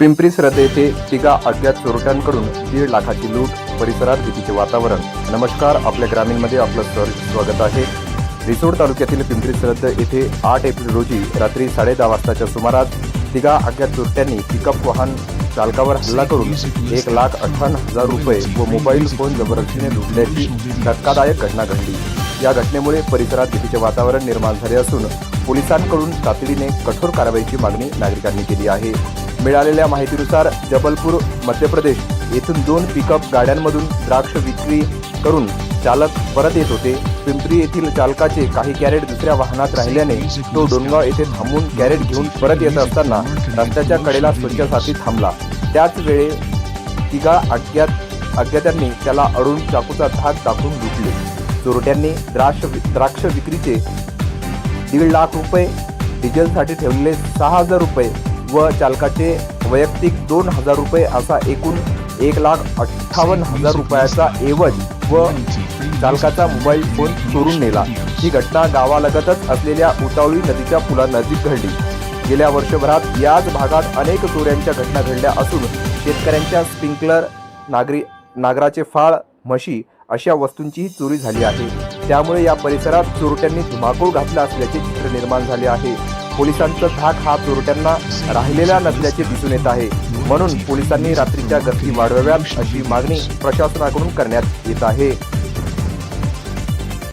पिंपरी सरद येथे तिघा अज्ञात चोरट्यांकडून दीड लाखाची लूट परिसरात भीतीचे वातावरण. नमस्कार आपल्या ग्रामीणमध्ये आपलं सर स्वागत आहे. रिसोड तालुक्यातील पिंपरी सरद येथे आठ एप्रिल रोजी रात्री साडेदहा वाजताच्या सुमारास तिघा अज्ञात चोरट्यांनी पिकअप वाहन चालकावर हल्ला करून एक लाख अठ्ठावन्न हजार रुपये व मोबाईल फोन जबरदस्तीने लुटल्याची धक्कादायक घटना घडली. या घटनेमुळे परिसरात भीतीचे वातावरण निर्माण झाले असून पोलिसांकडून तातडीने कठोर कारवाईची मागणी नागरिकांनी केली आहे. मिळालेल्या माहितीनुसार जबलपूर मध्य प्रदेश येथून दोन पिकअप गाड्यांमधून द्राक्ष विक्री करून चालक परत येत होते. पिंपरी येथील चालकाचे काही कॅरेट दुसऱ्या वाहनात राहिल्याने तो डोनगाव येथे थांबून कॅरेट घेऊन परत येत असताना रस्त्याच्या कडेला स्वच्छसाठी थांबला. त्याच वेळे तिघा अज्ञात अज्ञात्यांनी त्याला अडून चाकूचा धाक दाखवून लुटले. चोरट्यांनी द्राक्ष द्राक्ष विक्रीचे दीड लाख रुपये डिझेलसाठी ठेवलेले सहा हजार रुपये व चालकाचे वैयक्तिक दोन हजार रुपये असा एकूण एक लाख अठ्ठावन्न हजार रुपयाचा एवज व चालकाचा मोबाईल फोन चोरून नेला. ही घटना गावालगतच असलेल्या उतावळी नदीच्या पुलानजीक घडली. गेल्या वर्षभरात याच भागात अनेक चोऱ्यांच्या घटना घडल्या असून शेतकऱ्यांच्या स्प्रिंकलर नागरी नागराचे फाळ म्हशी अशा वस्तूंचीही चोरी झाली आहे. त्यामुळे या परिसरात चोरट्यांनी धुमाकूळ घातला असल्याचे चित्र निर्माण झाले आहे. पोलिसांचा धाक हा चोरट्यांना राहिलेला नसल्याचे दिसून येत आहे. म्हणून पोलिसांनी रात्रीच्या गर्दी वाढवाव्यात अशी मागणी प्रशासनाकडून करण्यात येत आहे.